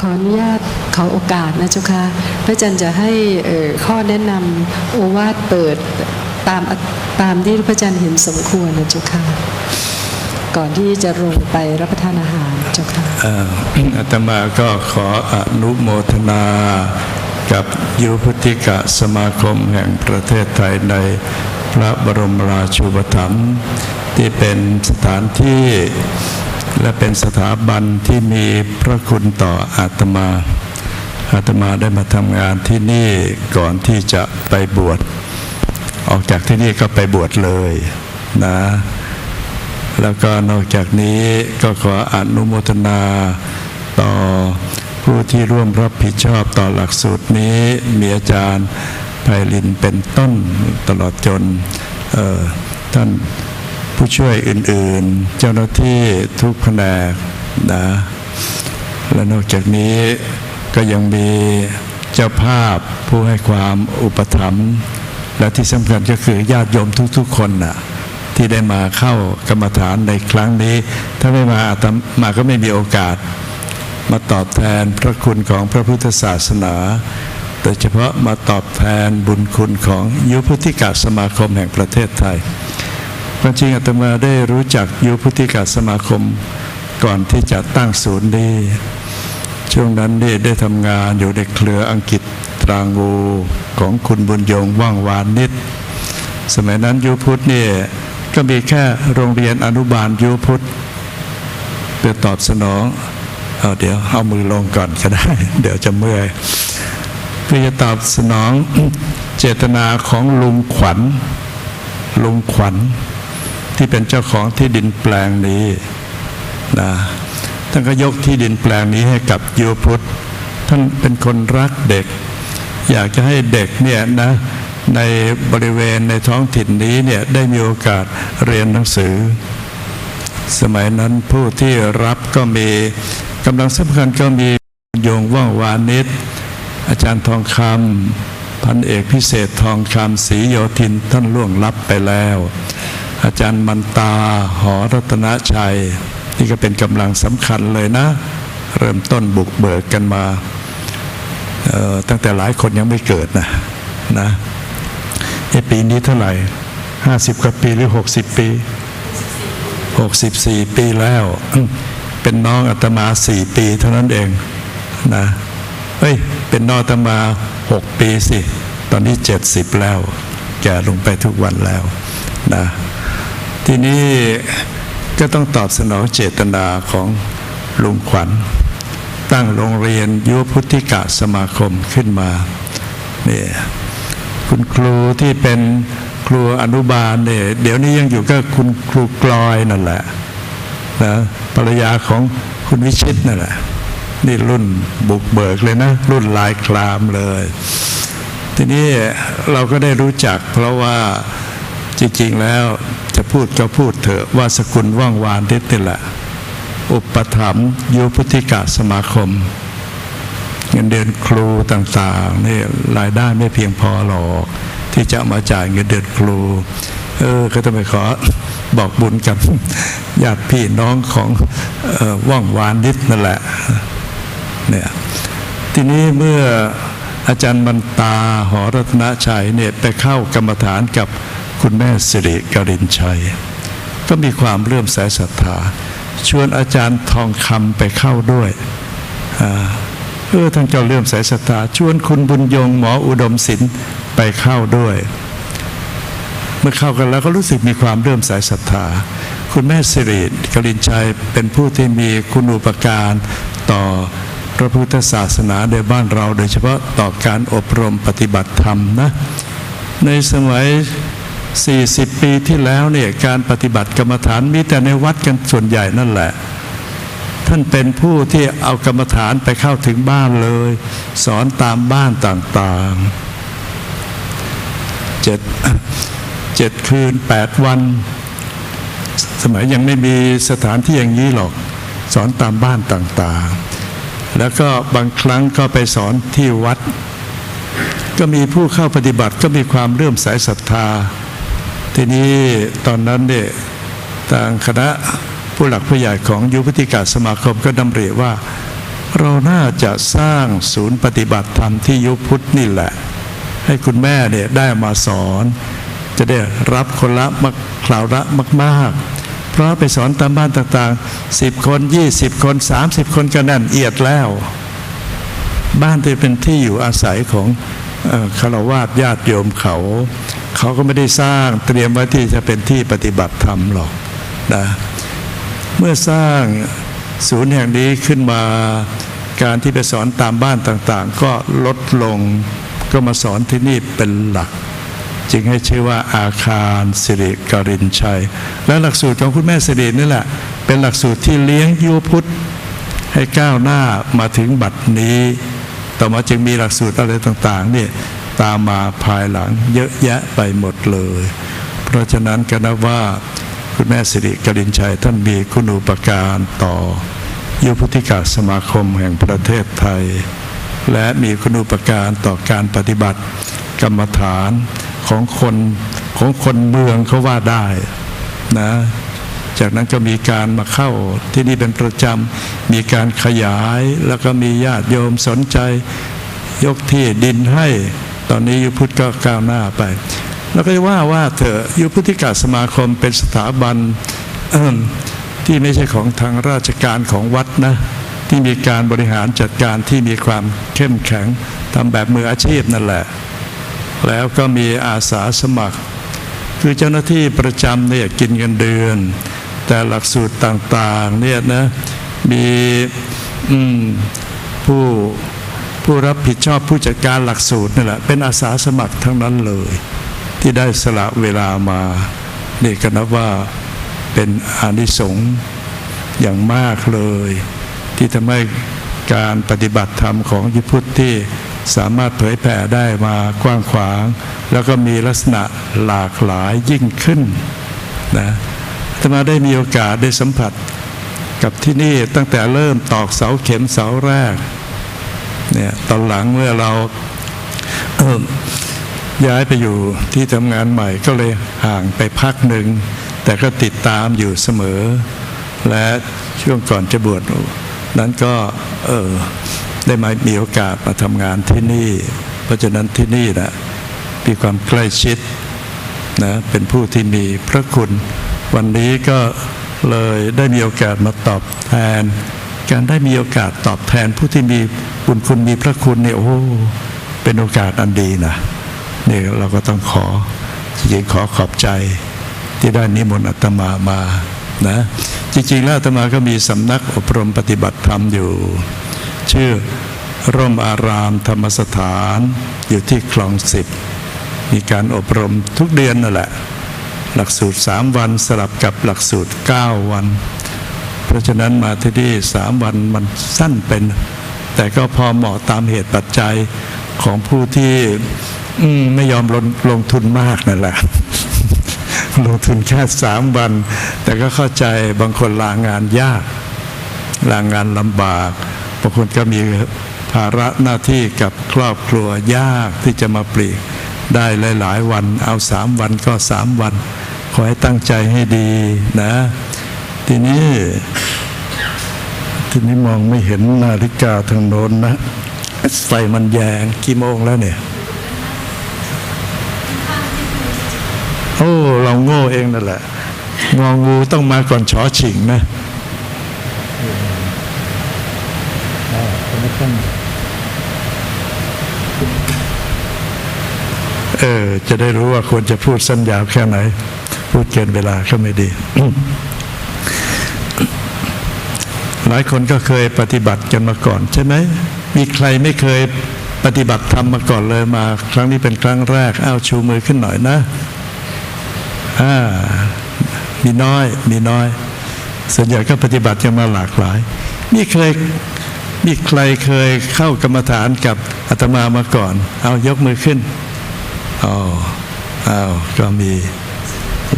ขออนุญาตขอโอกาสนะเจ้าค่ะพระอาจารย์จะให้ข้อแนะนำโอวาทเปิดตามตามที่พระอาจารย์เห็นสมควรนะเจ้าค่ะก่อนที่จะลงไปรับประทานอาหารเจ้าค่ะอาตมาก็ขออนุโมทนากับยุพุทธิกะสมาคมแห่งประเทศไทยในพระบรมราชูปถัมภ์ที่เป็นสถานที่ และเป็นสถาบันที่มีพระคุณต่ออาตมา อาตมาได้มาทำงานที่นี่ก่อนที่จะไปบวช ออกจากที่นี่ก็ไปบวชเลยนะ แล้วก็นอกจากนี้ก็ขออนุโมทนาต่อผู้ที่ร่วมรับผิดชอบต่อหลักสูตรนี้มีอาจารย์ไพลินเป็นต้นตลอดจนท่าน ผู้ช่วยอื่นๆ เจ้าหน้าที่ทุกแผนกนะและนอกจากนี้ก็ยังมีเจ้าภาพผู้ให้ความอุปถัมภ์และที่สำคัญก็คือญาติโยมทุกๆคนน่ะที่ได้มาเข้ากรรมฐานในครั้งนี้ ถ้าไม่มาอาตมาก็ไม่มีโอกาส มาตอบแทนพระคุณของพระพุทธศาสนาโดยเฉพาะมาตอบแทนบุญคุณของยุพุทธิกาสมาคมแห่งประเทศไทย ความจริงอาตมาได้รู้จักยุพุทธิกาสมาคม ก่อนที่จะตั้งศูนย์นี้ช่วงนั้นนี่ได้ทำงานอยู่ในเครืออังกฤษตรางูของคุณบุญยงว่างวานนิด สมัยนั้นยุพุทธเนี่ยก็มีแค่โรงเรียนอนุบาลยุพุทธเพื่อตอบสนองเอาเดี๋ยวเอามือลงก่อนก็ได้ เดี๋ยวจะเมื่อยเพื่อจะตอบสนองเจตนาของลุงขวัญลุงขวัญ ที่เป็นเจ้าของที่ดินแปลงนี้นะท่านก็ยกที่ดินแปลงนี้ให้กับโยพุทธท่านเป็นคนรักเด็ก อยากจะให้เด็กเนี่ยนะในบริเวณในท้องถิ่นนี้เนี่ยได้มีโอกาสเรียนหนังสือ สมัยนั้นผู้ที่รับก็มีกำลังสำคัญก็มีโยงว่างวานิชอาจารย์ทองคำพันเอกพิเศษทองคำศรีโยธินท่านล่วงลับไปแล้ว อาจารย์มันตาหอรัตนชัย นี่ก็เป็นกำลังสำคัญเลยนะ เริ่มต้นบุกเบิกกันมาตั้งแต่หลายคนยังไม่เกิดนะนะไอปีนี้เท่าไหร่ห้าสิบกว่าปีหรือหกสิบปีหกสิบสี่ปีแล้ว เป็นน้องอาตมาสี่ปีเท่านั้นเองนะเฮ้ย เป็นน้องอาตมาหกปีสิ ตอนนี้เจ็ดสิบแล้ว แก่ลงไปทุกวันแล้วนะ ทีนี้ก็ต้องตอบสนองเจตนาของลุงขวัญ ตั้งโรงเรียนยุวพุทธิกะสมาคมขึ้นมาเนี่ยคุณครูที่เป็นครูอนุบาลเนี่ยเดี๋ยวนี้ยังอยู่ก็คุณครูกลอยนั่นแหละนะภรรยาของคุณวิชิตนั่นแหละนี่รุ่นบุกเบิกเลยนะ รุ่นลายคลามเลย ทีนี้เราก็ได้รู้จักเพราะว่า จริงๆแล้วจะพูดก็พูดเถอะว่าสกุลว่างวานทิศนี่แหละ อุปถัมภ์ยุพุทธิกะสมาคม เงินเดือนครูต่างๆนี่รายได้ไม่เพียงพอหรอก ที่จะเอามาจ่ายเงินเดือนครู เออก็ต้องไปขอบอกบุญกับญาติพี่น้องของออว่องวานนิดนั่นแหละเนี่ยทีนี้เมื่ออาจารย์มันตาหอรัตนชัยเนี่ยไปเข้ากรรมฐานกับ คุณแม่สิริกรินชัย ก็มีความเลื่อมใสศรัทธา ชวนอาจารย์ทองคำไปเข้าด้วยอเออท่านเจ้าเลื่อมใสศรัทธาชวนคุณบุญยงหมออุดมศิลป์ไปเข้าด้วย เมื่อเข้ากันแล้วก็รู้สึกมีความเลื่อมใสศรัทธาคุณแม่สิริกรินชัยเป็นผู้ที่มีคุณอุปการต่อพระพุทธศาสนาในบ้านเรา โดยเฉพาะต่อการอบรมปฏิบัติธรรมนะในสมัย 40 ปีที่แล้วเนี่ยการปฏิบัติกรรมฐานมีแต่ในวัดกันส่วนใหญ่นั่นแหละ ท่านเป็นผู้ที่เอากรรมฐานไปเข้าถึงบ้านเลย สอนตามบ้านต่างๆเจ็ดเจ็ดคืนแปดวัน สมัยยังไม่มีสถานที่อย่างนี้หรอก สอนตามบ้านต่างๆ แล้วก็บางครั้งก็ไปสอนที่วัด ก็มีผู้เข้าปฏิบัติก็มีความเลื่อมใสศรัทธา ทีนี้ตอนนั้นเนี่ยทางคณะผู้หลักผู้ใหญ่ของยุพธิกาสมาคมก็ดำริว่า เราน่าจะสร้างศูนย์ปฏิบัติธรรมที่ยุพุทธนี่แหละ ให้คุณแม่เนี่ยได้มาสอน จะได้รับคนละมักคราวละมากๆ เพราะไปสอนตามบ้านต่างๆ 10 คน 20 คน 30 คนก็แน่นเอียดแล้ว บ้านที่เป็นที่อยู่อาศัยของคารวาสญาติโยมเขา เขาก็ไม่ได้สร้างเตรียมไว้ที่จะเป็นที่ปฏิบัติธรรมหรอกนะเมื่อสร้างศูนย์แห่งนี้ขึ้นมาการที่ไปสอนตามบ้านต่างๆ ก็ลดลงก็มาสอนที่นี่เป็นหลัก จึงให้ชื่อว่าอาคารสิริกรินชัย และหลักสูตรของคุณแม่สิรินี่แหละ เป็นหลักสูตรที่เลี้ยงยุพุทธให้ก้าวหน้ามาถึงบัดนี้ ต่อมาจึงมีหลักสูตรอะไรต่างๆเนี่ย ตามมาภายหลังเยอะแยะไปหมดเลย เพราะฉะนั้นก็นับว่าคุณแม่สิริกรินชัยท่านมีคุณูปการต่อยุพุทธิกาสมาคมแห่งประเทศไทย และมีคุณูปการต่อการปฏิบัติกรรมฐานของคนของคนเมืองเขาว่าได้นะจากนั้นก็มีการมาเข้าที่นี่เป็นประจำ มีการขยายแล้วก็มีญาติโยมสนใจ ยกที่ดินให้ ตอนนี้ยุพุทธก็ก้าวหน้าไป แล้วก็ว่าว่าเถอะยุพุทธิกาสมาคมเป็นสถาบันที่ไม่ใช่ของทางราชการของวัดนะที่มีการบริหารจัดการที่มีความเข้มแข็งทำแบบมืออาชีพนั่นแหละ แล้วก็มีอาสาสมัคร คือเจ้าหน้าที่ประจำเนี่ยกินเงินเดือน แต่หลักสูตรต่างๆเนี่ยนะมีมผู้ ผู้รับผิดชอบผู้จัดการหลักสูตรนี่แหละ เป็นอาสาสมัครทั้งนั้นเลย ที่ได้สละเวลามานี่ก็นับว่าเป็นอานิสงส์อย่างมากเลย ที่ทำให้การปฏิบัติธรรมของยุพุทธที่สามารถเผยแผ่ได้มากว้างขวาง แล้วก็มีลักษณะหลากหลายยิ่งขึ้นนะอาตมาได้มีโอกาสได้สัมผัสกับที่นี่ตั้งแต่เริ่มตอกเสาเข็มเสาแรก เนี่ยตอนหลังเมื่อเราเย้ายไปอยู่ที่ทำงานใหม่ก็เลยห่างไปพักหนึ่ง แต่ก็ติดตามอยู่เสมอ และช่วงก่อนจะบวชนั้นก็เออได้มามีโอกาสมาทำงานที่นี่ เพราะฉะนั้นที่นี่นะมีความใกล้ชิดนะเป็นผู้ที่มีพระคุณ วันนี้ก็เลยได้มีโอกาสมาตอบแทน การได้มีโอกาสตอบแทนผู้ที่มีบุญคุณมีพระคุณเนี่ยโอ้เป็นโอกาสอันดีนะนี่เราก็ต้องขอจริงๆขอขอบใจที่ได้นิมนต์อาตมามานะจริงๆแล้วอาตมาก็มีสำนักอบรมปฏิบัติธรรมอยู่ ชื่อร่มอารามธรรมสถานอยู่ที่คลองสิบมีการอบรมทุกเดือนนั่นแหละ หลักสูตร 3 วันสลับกับหลักสูตร 9 วัน เพราะฉะนั้นมาที่นี่3วันมันสั้นเป็น แต่ก็พอเหมาะตามเหตุปัจจัยของผู้ที่ไม่ยอมลงลงทุนมากนั่นแหละลงทุนแค่สามวัน แต่ก็เข้าใจบางคนลางานยาก ลางานลำบากบางคนก็มีภาระหน้าที่กับครอบครัวยากที่จะมาปลีก ได้หลาย ๆ วัน เอาสามวันก็สามวัน ขอให้ตั้งใจให้ดีนะ ทีนี้ ทีนี้มองไม่เห็นนาฬิกาทางโน้นนะไฟมันแยงกี่โมงแล้วเนี่ย โอ้ เราโง่เองนั่นแหละงองูต้องมาก่อนชอฉิงนะเออ จะได้รู้ว่าควรจะพูดสั้นยาวแค่ไหน พูดเกินเวลาก็ไม่ดี หลายคนก็เคยปฏิบัติกันมาก่อน ใช่ไหมมีใครไม่เคยปฏิบัติธรรมมาก่อนเลยมา ครั้งนี้เป็นครั้งแรกเอาชูมือขึ้นหน่อยนะอ่ามีน้อย มีน้อย ส่วนใหญ่ก็ปฏิบัติกันมาหลากหลาย มีเคยมีใครเคยเข้ากรรมฐานกับอาตมามาก่อน เอายกมือขึ้นอ๋ออ้าวก็มี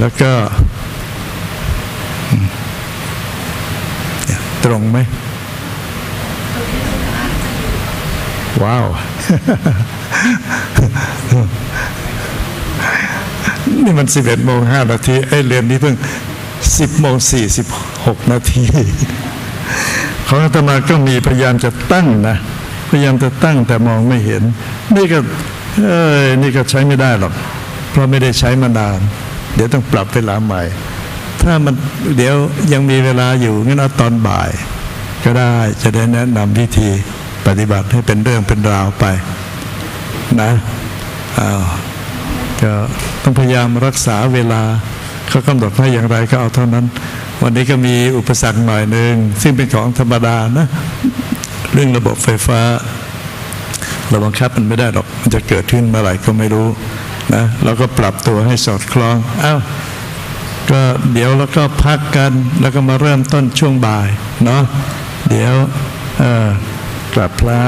แล้วก็อืมเนี่ย ตรงไหมว้าว นี่มันสิบเอ็ดโมงห้านาทีไอ้เรียนนี้เพิ่งสิบโมงสี่สิบหกนาทีขของอาตมาก็มีพยายามจะตั้งนะ พยายามจะตั้งแต่มองไม่เห็น นี่ก็เอ้ยนี่ก็ใช้ไม่ได้หรอก เพราะไม่ได้ใช้มานาน เดี๋ยวต้องปรับเวลาใหม่ ถ้ามันเดี๋ยวยังมีเวลาอยู่งั้นเอาตอนบ่าย ก็ได้จะได้แนะนำวิธีปฏิบัติให้เป็นเรื่องเป็นราวไป นะอ้าวก็ต้องพยายามรักษาเวลาเขากำหนดให้อย่างไรก็เอาเท่านั้น วันนี้ก็มีอุปสรรคหน่อยหนึ่งซึ่งเป็นของธรรมดานะ เรื่องระบบไฟฟ้าเราบังคับมันไม่ได้หรอกมันจะเกิดขึ้นเมื่อไหร่ก็ไม่รู้นะเราก็ปรับตัวให้สอดคล้องอ้าว ก็เดี๋ยวแล้วก็พักกันแล้วก็มาเริ่มต้นช่วงบ่ายเนาะเดี๋ยวกลับพระ